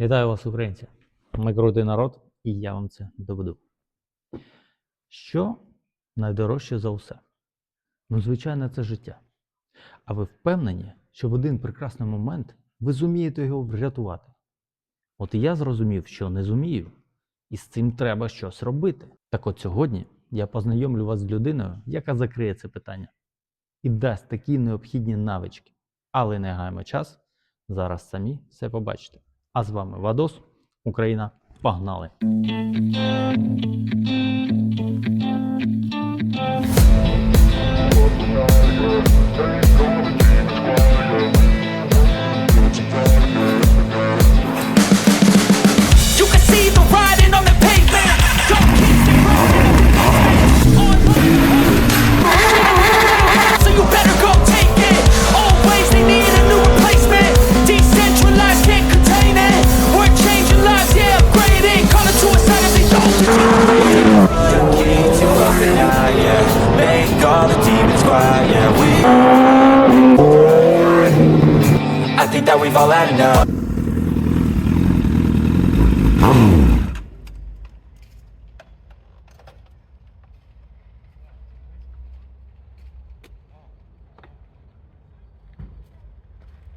Вітаю вас, українці! Ми крутий народ, і я вам це доведу. Що найдорожче за усе? Ну, звичайно, це життя. А ви впевнені, що в один прекрасний момент ви зумієте його врятувати? От і я зрозумів, що не зумію, і з цим треба щось робити. Так от сьогодні я познайомлю вас з людиною, яка закриє це питання і дасть такі необхідні навички. Але не гаємо час, зараз самі все побачите. А з вами Вадос, Україна. Погнали! You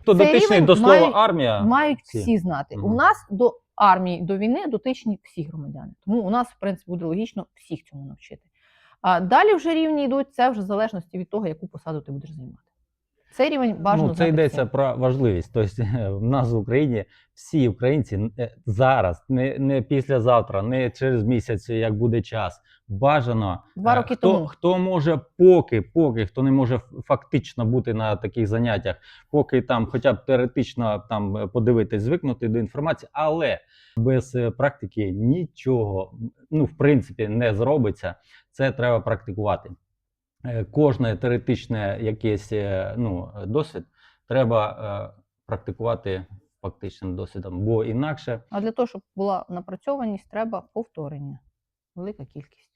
Хто Цей дотичний рівень до слова має- армія? мають всі. всі знати. Мгм. У нас до армії, до війни дотичні всі громадяни. Тому у нас, в принципі, буде логічно всіх цьому навчити. А далі вже рівні йдуть, це вже в залежності від того, яку посаду ти будеш займати. Цей рівень бажано ну, це йдеться про важливість. Тобто в нас в Україні всі українці е, зараз, не, не післязавтра, не через місяць, як буде час. Бажано Два е, роки хто, тому. хто може поки, поки хто не може фактично бути на таких заняттях, поки там, хоча б теоретично там е, подивитись, звикнути до інформації, але без е, практики нічого, ну в принципі, не зробиться. Це треба практикувати. Е, Кожне теоретичне якийсь е, ну, досвід треба е, практикувати фактичним досвідом, бо інакше А для того, щоб була напрацьованість, треба повторення. Велика кількість.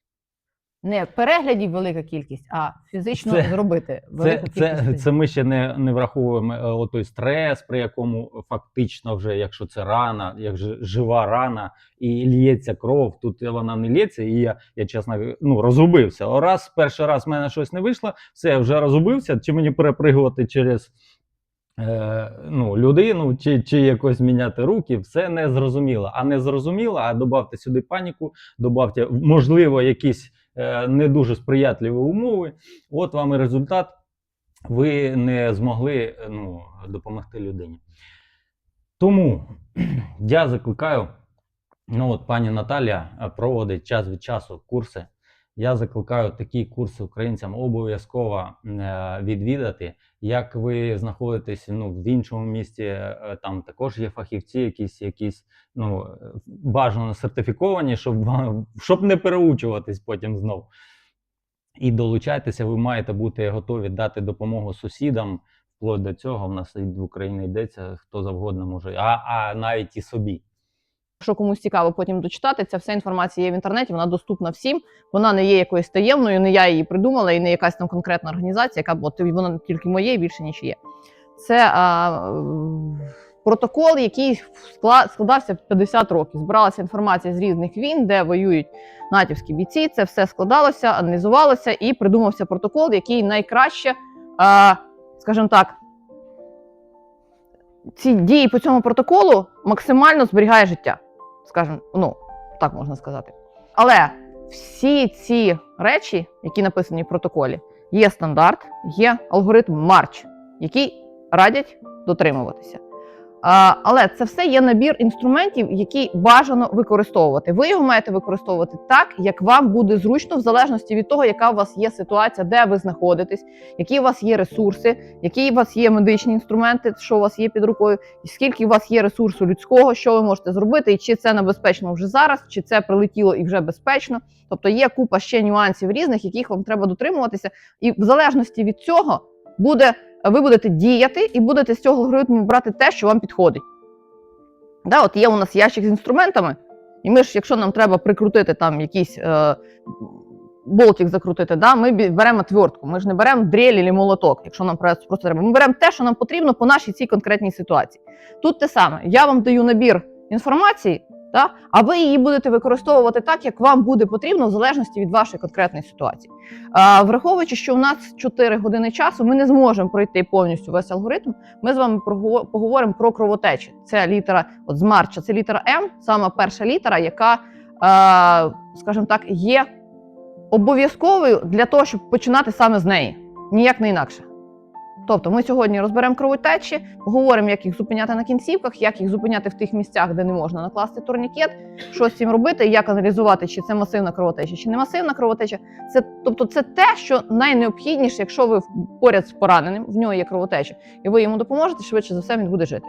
Не переглядів велика кількість, а фізично Це- зробити це, кількість. це, це ми ще не, не враховуємо е, отой стрес, при якому фактично вже, якщо це рана, як жива рана, і лється кров, тут вона не лється, і я, я чесно ну, розгубився. О, Раз перший раз в мене щось не вийшло, все, я вже розгубився, чи мені перепригувати через е, ну, людину, чи, чи якось міняти руки, все не зрозуміло. А не зрозуміло, а додавте сюди паніку, додавте, можливо, якісь не дуже сприятливі умови. От вам і результат. Ви не змогли е, ну, допомогти людині. Тому я закликаю, ну от пані Наталя е, проводить час від часу курси. Я закликаю такі курси українцям обов'язково е, відвідати. Як ви знаходитесь ну, в іншому місті, е, там також є фахівці, якісь, якісь ну, е, бажано сертифіковані, щоб, щоб не переучуватись потім знову. І долучайтеся, ви маєте бути готові дати допомогу сусідам. Вплоть до цього в нас в Україні йдеться, хто завгодно може, а, а навіть і собі. Якщо комусь цікаво потім дочитати, ця вся інформація є в інтернеті, вона доступна всім. Вона не є якоюсь таємною, не я її придумала, і не якась там конкретна організація, яка б от вона тільки моє більше нічиє. Це а, протокол, який скла- складався 50 років. Збиралася інформація з різних війн, де воюють натівські бійці. Це все складалося, аналізувалося і придумався протокол, який найкраще, а, скажімо так, ці дії по цьому протоколу максимально зберігає життя скажімо, ну так можна сказати. Але всі ці речі, які написані в протоколі, є стандарт, є алгоритм Марч, який радять дотримуватися. Але це все є набір інструментів, які бажано використовувати. Ви його маєте використовувати так, як вам буде зручно, в залежності від того, яка у вас є ситуація, де ви знаходитесь, які у вас є ресурси, які у вас є медичні інструменти, що у вас є під рукою, і скільки у вас є ресурсу людського, що ви можете зробити, і чи це небезпечно вже зараз, чи це прилетіло і вже безпечно. Тобто є купа ще нюансів різних, яких вам треба дотримуватися, і в залежності від цього буде ви будете діяти і будете з цього алгоритму брати те, що вам підходить. Да, от є у нас ящик з інструментами, і ми ж, якщо нам треба прикрутити там якийсь е, болтик закрутити, да, ми беремо твертку. Ми ж не беремо дрель або молоток, якщо нам просто треба. Ми беремо те, що нам потрібно по нашій цій конкретній ситуації. Тут те саме. Я вам даю набір інформації, да? а ви її будете використовувати так, як вам буде потрібно, в залежності від вашої конкретної ситуації. А, враховуючи, що у нас 4 години часу, ми не зможемо пройти повністю весь алгоритм. Ми з вами поговоримо про кровотечі. Це літера от з марча, це літера М, саме перша літера, яка, скажімо так, є обов'язковою для того, щоб починати саме з неї. Ніяк не інакше. Тобто ми сьогодні розберемо кровотечі, поговоримо, як їх зупиняти на кінцівках, як їх зупиняти в тих місцях, де не можна накласти турнікет, що з цим робити, як аналізувати, чи це масивна кровотеча, чи не масивна кровотеча. Це, тобто, це те, що найнеобхідніше, якщо ви поряд з пораненим, в нього є кровотеча, і ви йому допоможете, швидше за все він буде жити.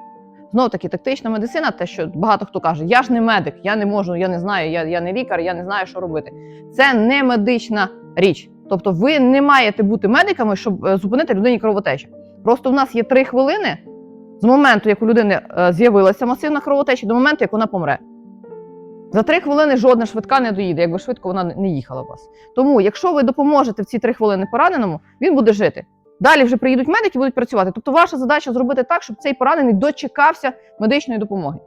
Знов таки, тактична медицина, те, що багато хто каже, я ж не медик, я не можу, я не знаю, я, я не лікар, я не знаю, що робити. Це не медична річ. Тобто, ви не маєте бути медиками, щоб е, зупинити людині кровотечу. Просто в нас є три хвилини з моменту, як у людини е, з'явилася масивна кровотеча, до моменту, як вона помре. За три хвилини жодна швидка не доїде, якби швидко вона не їхала у вас. Тому, якщо ви допоможете в ці три хвилини пораненому, він буде жити. Далі вже приїдуть медики будуть працювати. Тобто, ваша задача зробити так, щоб цей поранений дочекався медичної допомоги.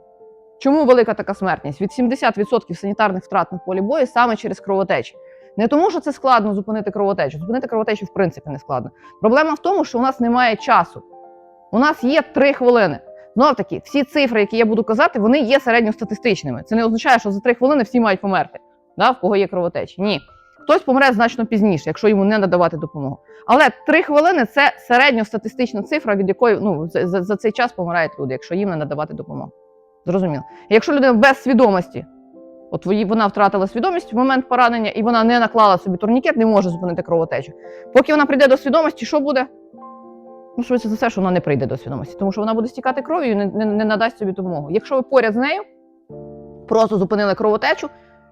Чому велика така смертність? Від 70% санітарних втрат на полі бою саме через кровотечі. Не тому, що це складно зупинити кровотечу. Зупинити кровотечу в принципі не складно. Проблема в тому, що у нас немає часу. У нас є три хвилини. Знов таки, всі цифри, які я буду казати, вони є середньостатистичними. Це не означає, що за три хвилини всі мають померти, да, в кого є кровотечі. Ні. Хтось помре значно пізніше, якщо йому не надавати допомогу. Але три хвилини це середньостатистична цифра, від якої ну, за, за, за цей час помирають люди, якщо їм не надавати допомогу. Зрозуміло. Якщо людина без свідомості, от вона втратила свідомість в момент поранення, і вона не наклала собі турнікет, не може зупинити кровотечу. Поки вона прийде до свідомості, що буде? Ну, швидше за все, що вона не прийде до свідомості, тому що вона буде стікати кров'ю і не, не, не надасть собі допомогу. Якщо ви поряд з нею просто зупинили кровотечу,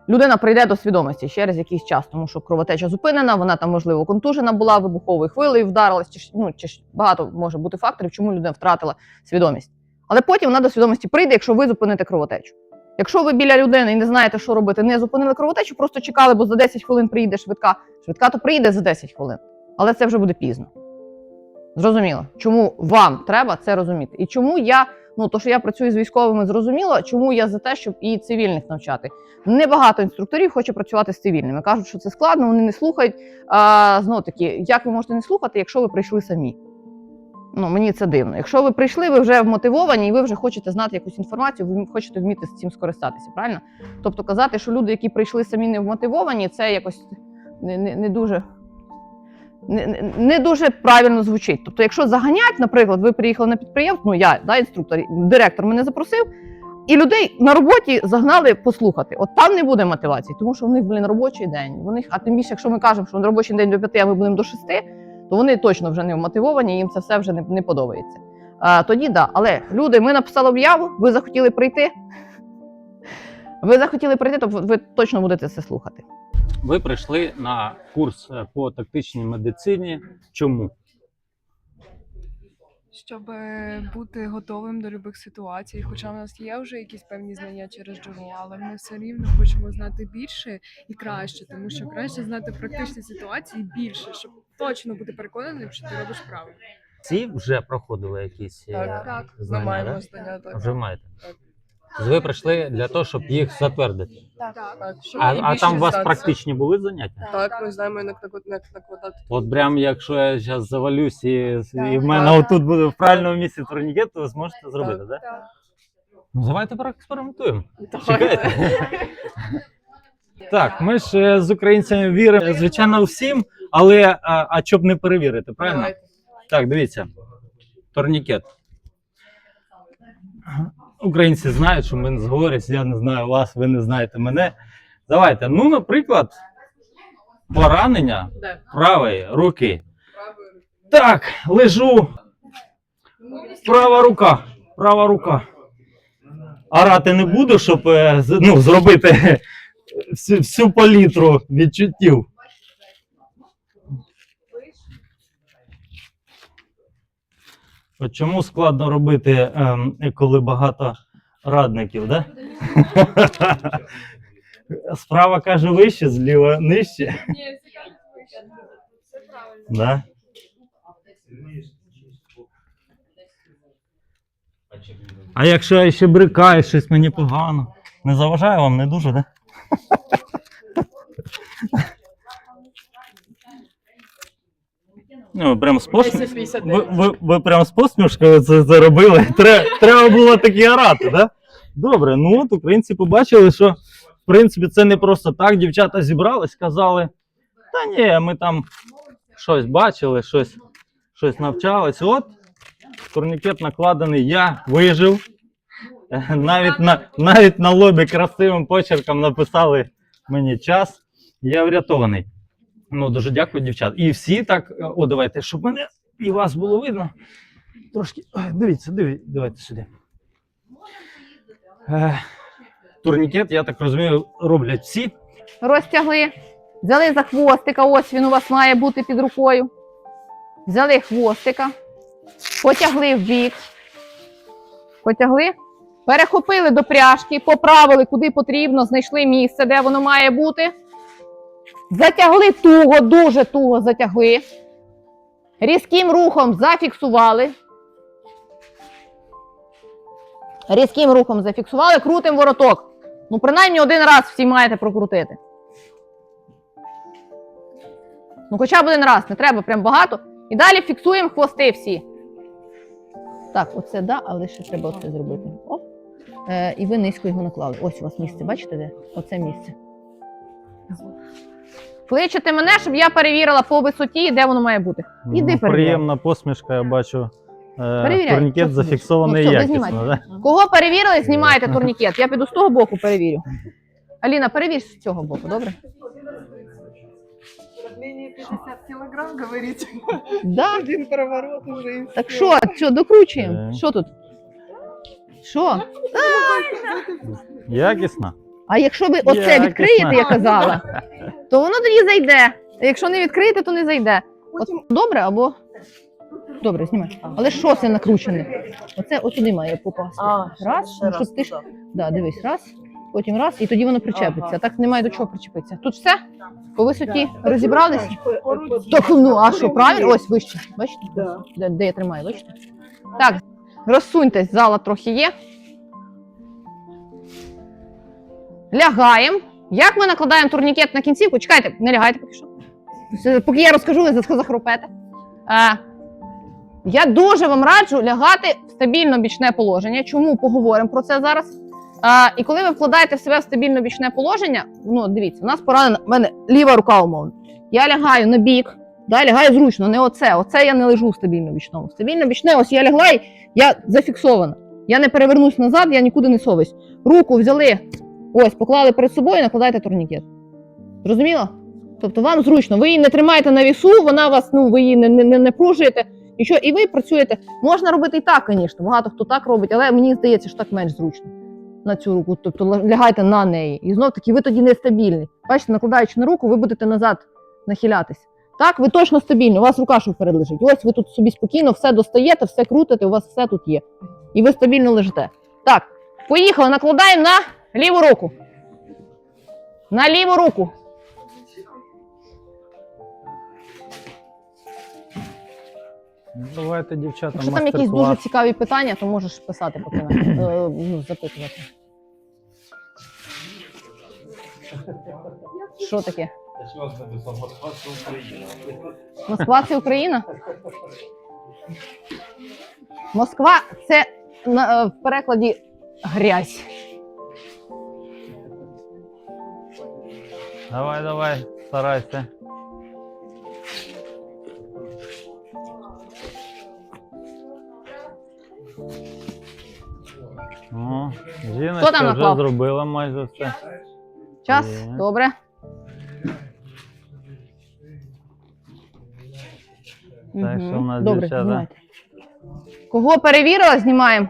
людина прийде до свідомості через якийсь час, тому що кровотеча зупинена, вона там, можливо, контужена була, вибуховою хвилею вдарилась, чи, ну, чи багато може бути факторів, чому людина втратила свідомість. Але потім вона до свідомості прийде, якщо ви зупините кровотечу. Якщо ви біля людини і не знаєте, що робити, не зупинили кровотечу, просто чекали, бо за 10 хвилин приїде швидка. Швидка то приїде за 10 хвилин, але це вже буде пізно. Зрозуміло, чому вам треба це розуміти. І чому я, ну то що я працюю з військовими, зрозуміло, чому я за те, щоб і цивільних навчати. Небагато інструкторів хоче працювати з цивільними. Кажуть, що це складно, вони не слухають. А, знову таки, як ви можете не слухати, якщо ви прийшли самі? Ну, мені це дивно. Якщо ви прийшли, ви вже вмотивовані, і ви вже хочете знати якусь інформацію, ви хочете вміти з цим скористатися, правильно? Тобто казати, що люди, які прийшли самі не вмотивовані, це якось не, не, не дуже. Не, не- дуже правильно звучить. Тобто, якщо заганять, наприклад, ви приїхали на підприємство, ну я да, інструктор, директор мене запросив, і людей на роботі загнали послухати. От там не буде мотивації, тому що в них, блін, робочий день. В а тим більше, якщо ми кажемо, що робочий день до п'яти, а ми будемо до шести, то вони точно вже не мотивовані, їм це все вже не, не подобається. А, тоді да. Але люди, ми написали об'яву, ви захотіли прийти. Ви захотіли прийти, то ви точно будете це слухати. Ви прийшли на курс е, по тактичній медицині. Чому? щоб е, бути готовим до любих ситуацій. Хоча в нас є вже якісь певні знання через джерело, але ми все рівно хочемо знати більше і краще, тому що краще знати практичні ситуації більше, щоб точно бути переконаним, що ти робиш правильно. Ці вже проходили якісь е, Так, так. знання, Ми маємо знання так. Вже маєте. Так. Тобто Ви прийшли для того, щоб їх затвердити. Так, так. щоб А, а там у вас знати. практичні були заняття? Так, ми знаємо, як наклад- як накладати. От прям якщо я зараз завалюсь і, і в мене Так. отут буде в правильному місці турнікет, то ви зможете зробити, так? Да? Так. Ну давайте проекспериментуємо. Чекайте. Так, ми ж е, з українцями віримо, звичайно, всім, але а, а щоб не перевірити, правильно? Давайте. Так, дивіться. Турнікет. Українці знають, що ми не зговорюсь, я не знаю вас, ви не знаєте мене. Давайте. Ну, наприклад, поранення правої руки. Так, лежу. Права рука. Права рука. Орати не буду, щоб е, ну, зробити всю, всю палітру відчуттів. От чому складно робити, ем, коли багато радників, да? Справа каже вище, зліва нижче. Ні, все правильно. Да? А якщо я ще брикаю, щось мені погано. Не заважає вам, не дуже, да? Ну, прям з посмішкою. Ви, ви, ви прям з посмішкою це, це робили. Треба, треба було такі орати, да? Добре, ну от українці побачили, що в принципі це не просто так. Дівчата зібрались, сказали: та ні, ми там щось бачили, щось, щось навчались. От турнікет накладений, я вижив. Е, Навіть на, навіть на лобі красивим почерком написали мені час. Я врятований. Ну, дуже дякую, дівчат. І всі так. е, О, давайте, щоб мене і вас було видно. Трошки. Дивіться, дивіться, давайте сюди. Е, турнікет, я так розумію, роблять всі. Розтягли. Взяли за хвостика, ось він у вас має бути під рукою. Взяли хвостика, потягли в бік. Потягли, перехопили до пряжки, поправили куди потрібно, знайшли місце, де воно має бути. Затягли туго, дуже туго затягли. Різким рухом зафіксували. Різким рухом зафіксували, крутим вороток. Ну, принаймні один раз всі маєте прокрутити. Ну, хоча б один раз, не треба прям багато. І далі фіксуємо хвости всі. Так, оце да, але ще треба оце зробити. Оп. Е, і ви низько його наклали. Ось у вас місце, бачите де? Оце місце. Кличете мене, щоб я перевірила по висоті, де воно має бути. Іди Ну, перевіряй. приємна посмішка, я бачу. Е, Перевіряй, турнікет зафіксований Ну, все, якісно. Да? Кого перевірили, знімаєте турнікет. Я піду з того боку перевірю. Аліна, перевір з цього боку, добре? Менее 50 килограмм, говорите. Да. Один переворот уже Так що, що, докручуємо? Е. Що тут? Що? Якісно. А якщо ви оце відкриєте, я казала, то воно тоді зайде. А якщо не відкриєте, то не зайде. От, добре або. Добре, знімай. Але що це накручене? Оце отуди має попасти. раз, ну, щоб ти ж. Да, дивись, раз, потім раз, і тоді воно причепиться. А Так немає до чого причепитися. Тут все по висоті розібрались. Так, ну а що, правильно? Ось вище. Бачите? Де, де я тримаю, бачите? Так, розсуньтесь, зала трохи є. Лягаємо. Як ми накладаємо турнікет на кінцівку? Чекайте, не лягайте поки що. Поки я розкажу, ви за- захропете. Е, я дуже вам раджу лягати в стабільно бічне положення. Чому поговоримо про це зараз? А, і коли ви вкладаєте себе в стабільно бічне положення, ну дивіться, у нас поранена в мене ліва рука умовно. Я лягаю на бік, да, лягаю зручно, не оце. Оце я не лежу в стабільно бічному. Стабільно бічне, ось я лягла я зафіксована. Я не перевернусь назад, я нікуди не совусь. Руку взяли, ось, поклали перед собою, накладайте турнікет. Зрозуміло? Тобто вам зручно, ви її не тримаєте на вісу, вона вас, ну, ви її не, не, не, не пружуєте. І що, і ви працюєте. Можна робити і так, звісно. Багато хто так робить, але мені здається, що так менш зручно на цю руку. Тобто лягайте на неї. І знов таки ви тоді нестабільні. Бачите, накладаючи на руку, ви будете назад нахилятись. Так, ви точно стабільні, у вас рука що вперед лежить. Ось ви тут собі спокійно все достаєте, все крутите, у вас все тут є. І ви стабільно лежите. Так, поїхали, накладаємо на ліву руку. На ліву руку. Ну, Давайте, дівчата, Якщо там якісь дуже цікаві питання, то можеш писати поки на- е, ну, запитувати. Що таке? Москва це Україна? Москва це на, е, в перекладі грязь. Давай, давай, старайся. О, Хто жіночка вже наклав? зробила майже все. Час, Є. добре. Так, що в нас, Добре, дівчата? знімайте. Кого перевірила, знімаємо.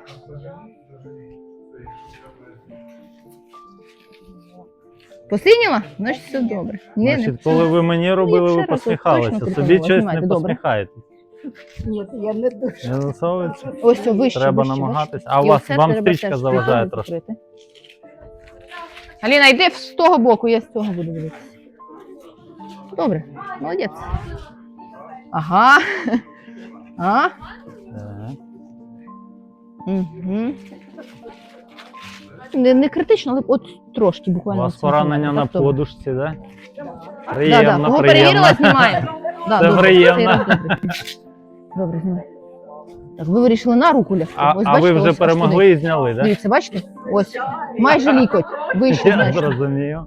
Посиніла? Значить, все добре. Ні, не Значить, коли ви мені робили, ще ви посміхалися. Собі щось не добре. посміхаєтесь. Ні, я не дуже. Не засовується? Ось вище. Треба вище, намагатись. А у І вас оце вам треба стрічка теж заважає прикольно трошки. закрити. Аліна, йди з того боку, я з цього буду дивитися. Добре, молодець. Ага. А? Так. Угу. Не, не критично, але от трошки У буквально. вас от поранення на подушці, да? Да, да. Приємно, Кого приємно. перевірила, знімаємо. Да, Це добре, приємно. цей раз Добре, Добре, знімай. Так, ви вирішили на руку лягти. А, Ось а бачите, ви вже ось аж перемогли туди. і зняли, так? Дивіться, бачите? Ось. Майже лікоть. Вище, Я значить. зрозумів.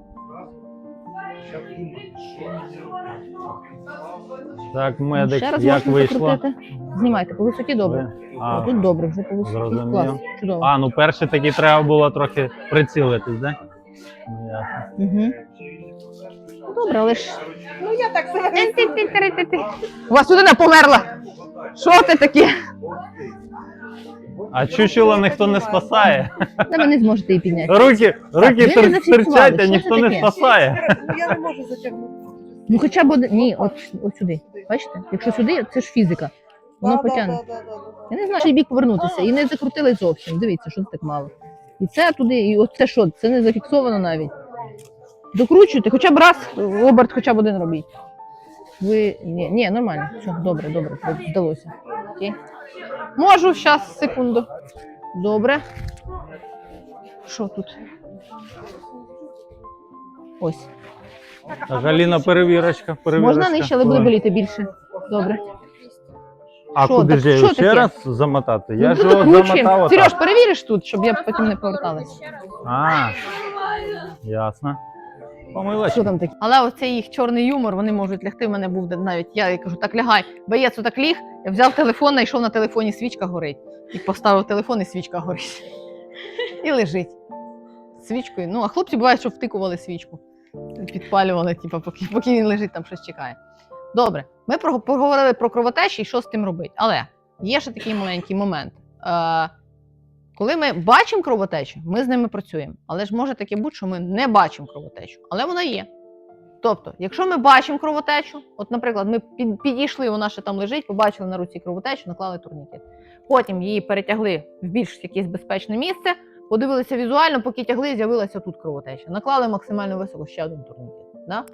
Так, медик, Ще раз як можна вийшло? закрутити. Знімайте, по висоті добре. А, А, тут добре, вже по висоті. Зрозумів. Клас, чудово. а, ну перше таки треба було трохи прицілитись, да? Ну, ясно. Угу. Добре, але ж. Ну я так себе. Ти-ти-ти-ти-ти-ти. У вас людина померла. Що ти таке? А чучело ніхто не спасає. Та ви не зможете її підняти. Руки, руки ви не тер- зафіксували, терчать, а ніхто не таке? спасає. Ну я не можу затягнути. Ну хоча б. Ні, от, от сюди. Бачите? Якщо сюди, це ж фізика. Воно Да, потягне. да, да, да, да. Я не знаю, що бік повернутися. І не закрутили зовсім. Дивіться, що це так мало. І це туди, і оце що? Це не зафіксовано навіть. Докручуйте, хоча б раз оберт, хоча б один робіть. Ви. Ні, ні, нормально. Все, добре, добре, вдалося. Окей. Можу, зараз, секунду. Добре. Що тут? Ось. Так, Аліна, перевірочка, перевірочка. Можна нижче, але буде боліти більше. Добре. А Що, куди так ж я що його ще таке? раз замотати? Я ну, ж його замотав Сереж, отак. перевіриш тут, щоб я потім не поверталась. А, ясно. Помилась. Що там таке? Але оцей їх чорний юмор, вони можуть лягти. В мене був де- навіть я кажу, так лягай. Боєць отак ліг, я взяв телефон, знайшов на телефоні свічка горить. І поставив телефон, і свічка горить. І лежить. З Свічкою. Ну, а хлопці бувають, що втикували свічку. Підпалювали, типу, поки, поки він лежить, там щось чекає. Добре, ми поговорили про кровотечі і що з тим робити. Але є ще такий маленький момент. Е, коли ми бачимо кровотечу, ми з ними працюємо. Але ж може таке бути, що ми не бачимо кровотечу, але вона є. Тобто, якщо ми бачимо кровотечу, от, наприклад, ми підійшли, вона ще там лежить, побачили на руці кровотечу, наклали турнікет. Потім її перетягли в більш якесь безпечне місце, подивилися візуально, поки тягли, з'явилася тут кровотеча. Наклали максимально високо ще один турнікет. Да?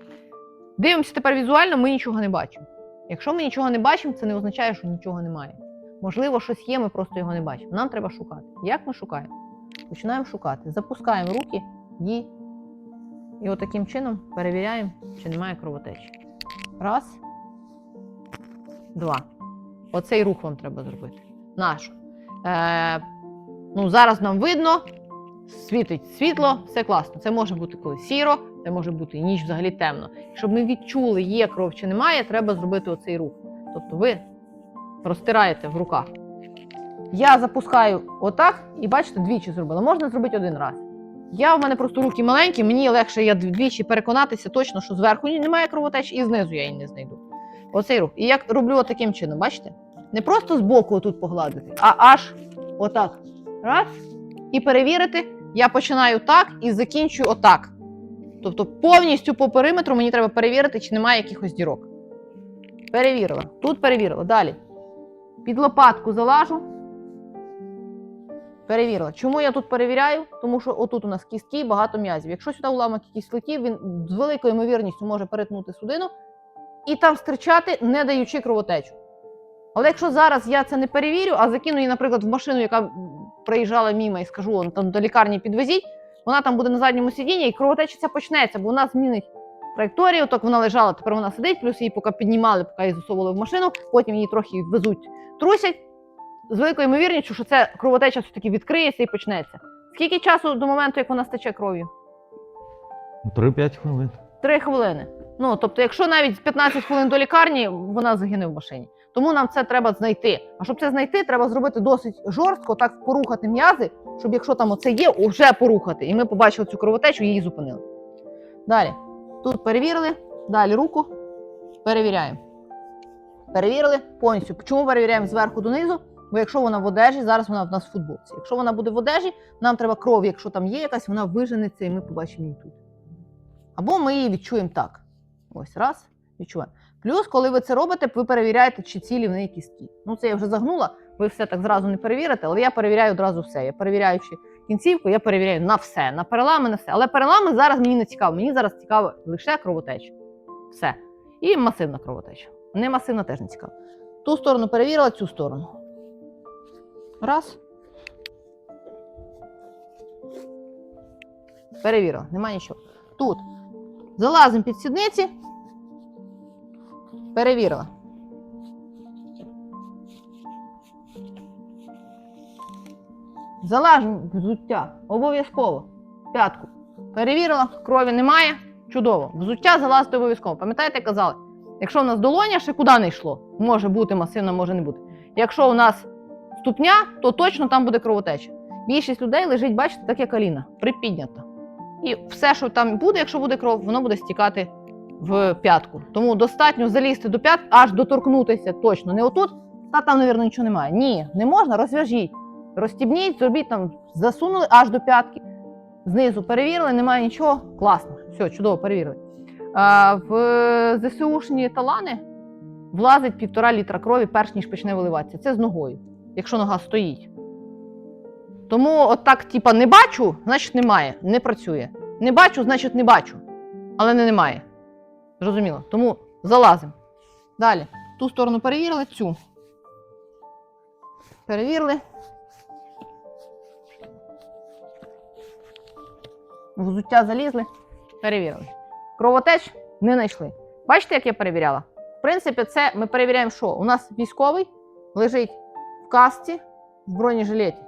Дивимося тепер візуально, ми нічого не бачимо. Якщо ми нічого не бачимо, це не означає, що нічого немає. Можливо, щось є, ми просто його не бачимо. Нам треба шукати. Як ми шукаємо? Починаємо шукати. Запускаємо руки і, і отаким чином перевіряємо, чи немає кровотечі. Раз. Два. Оцей рух вам треба зробити. Наш. Е, ну, зараз нам видно, світить світло, все класно. Це може бути коли сіро, це може бути і ніч взагалі темно. Щоб ми відчули, є кров чи немає, треба зробити оцей рух. Тобто ви розтираєте в руках. Я запускаю отак, і бачите, двічі зробила. Можна зробити один раз. Я в мене просто руки маленькі, мені легше я двічі переконатися точно, що зверху немає кровотечі, і знизу я її не знайду. Оцей рух. І я роблю отаким чином, бачите? Не просто збоку тут погладити, а аж отак. Раз. І перевірити. Я починаю так і закінчую отак. Тобто повністю по периметру мені треба перевірити, чи немає якихось дірок. Перевірила. Тут перевірила. Далі. Під лопатку залажу. Перевірила. Чому я тут перевіряю? Тому що отут у нас кістки, багато м'язів. Якщо сюди уламок якийсь летів, він з великою ймовірністю може перетнути судину і там стричати, не даючи кровотечу. Але якщо зараз я це не перевірю, а закину її, наприклад, в машину, яка проїжджала мімо, і скажу, он там до лікарні підвезіть, вона там буде на задньому сидінні, і кровотечиця почнеться, бо вона змінить траєкторію, так вона лежала, тепер вона сидить, плюс її поки піднімали, поки її засовували в машину, потім її трохи везуть, трусять. З великою ймовірністю, що це кровотеча все-таки відкриється і почнеться. Скільки часу до моменту, як вона стече кров'ю? 3-5 хвилин. Три хвилини. Ну тобто, якщо навіть 15 хвилин до лікарні, вона загине в машині. Тому нам це треба знайти. А щоб це знайти, треба зробити досить жорстко, так порухати м'язи, щоб якщо там оце є, вже порухати. І ми побачили цю кровотечу, її зупинили. Далі. Тут перевірили, далі руку. Перевіряємо. Перевірили повністю. Чому перевіряємо зверху донизу? Бо якщо вона в одежі, зараз вона в нас в футболці. Якщо вона буде в одежі, нам треба кров, якщо там є якась, вона виженеться, і ми побачимо її тут. Або ми її відчуємо так. Ось раз, відчуваємо. Плюс, коли ви це робите, ви перевіряєте, чи цілі в неї кістки. Ну це я вже загнула. Ви все так зразу не перевірите, але я перевіряю одразу все. Я перевіряючи кінцівку, я перевіряю на все, на перелами, на все. Але перелами зараз мені не цікаво. Мені зараз цікаво лише кровотеча. Все. І масивна кровотеча. Не масивна теж не цікаво. Ту сторону перевірила, цю сторону. Раз. Перевірила, нема нічого. Тут залазимо під сідниці. Перевірила. Залажу взуття. Обов'язково. П'ятку. Перевірила, крові немає. Чудово. Взуття залазити обов'язково. Пам'ятаєте, казали? Якщо у нас долоня ще куди не йшло, може бути масивна, може не бути. Якщо у нас ступня, то точно там буде кровотеча. Більшість людей лежить, бачите, так як коліна, припіднята. І все, що там буде, якщо буде кров, воно буде стікати в п'ятку. Тому достатньо залізти до п'ятки, аж доторкнутися точно. Не отут, та там, мабуть, нічого немає. Ні, не можна, розв'яжіть. Розстібніть, зробіть там, засунули аж до п'ятки. Знизу перевірили, немає нічого. Класно. Все, чудово, перевірили. А, в ЗСУшні талани влазить півтора літра крові, перш ніж почне виливатися. Це з ногою, якщо нога стоїть. Тому отак, типа, не бачу, значить немає, не працює. Не бачу, значить не бачу. Але не немає. Зрозуміло. Тому залазимо. Далі. Ту сторону перевірили, цю. Перевірили. Взуття залізли, перевірили. Кровотеч не знайшли. Бачите, як я перевіряла? В принципі, це ми перевіряємо, що у нас військовий лежить в касті в бронежилеті,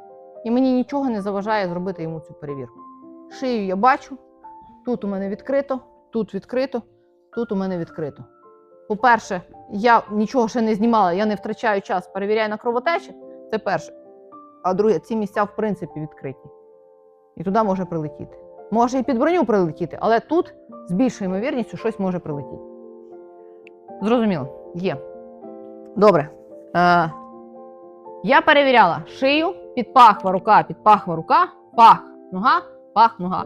і мені нічого не заважає зробити йому цю перевірку. Шию я бачу, тут у мене відкрито, тут відкрито, тут у мене відкрито. По-перше, я нічого ще не знімала, я не втрачаю час, перевіряю на кровотечі. Це перше. А друге, ці місця в принципі відкриті. І туди може прилетіти. Може і під броню прилетіти, але тут з більшою ймовірністю щось може прилетіти. Зрозуміло, є. Добре. Е, я перевіряла шию, підпахва, рука, підпахва, рука, пах, нога, пах, нога.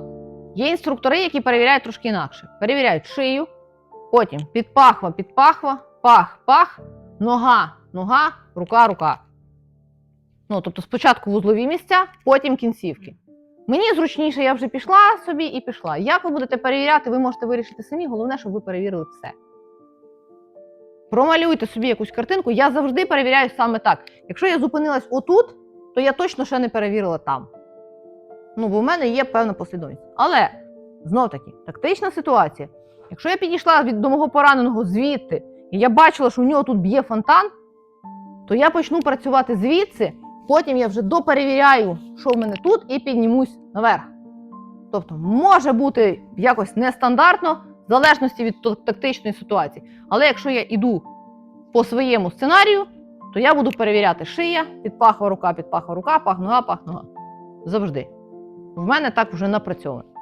Є інструктори, які перевіряють трошки інакше. Перевіряють шию, потім підпахва, підпахва, пах, пах, нога, нога, рука, рука. Ну, тобто спочатку вузлові місця, потім кінцівки. Мені зручніше, я вже пішла собі і пішла. Як ви будете перевіряти, ви можете вирішити самі. Головне, щоб ви перевірили все. Промалюйте собі якусь картинку. Я завжди перевіряю саме так. Якщо я зупинилась отут, то я точно ще не перевірила там. Ну, бо в мене є певна послідовність. Але знов таки, тактична ситуація. Якщо я підійшла від до мого пораненого звідти, і я бачила, що у нього тут б'є фонтан, то я почну працювати звідси, потім я вже доперевіряю, що в мене тут, і піднімусь наверх. Тобто, може бути якось нестандартно, в залежності від тактичної ситуації. Але якщо я йду по своєму сценарію, то я буду перевіряти шия, підпахова рука, підпахова рука, пах нога, пах нога. Завжди. В мене так вже напрацьовано.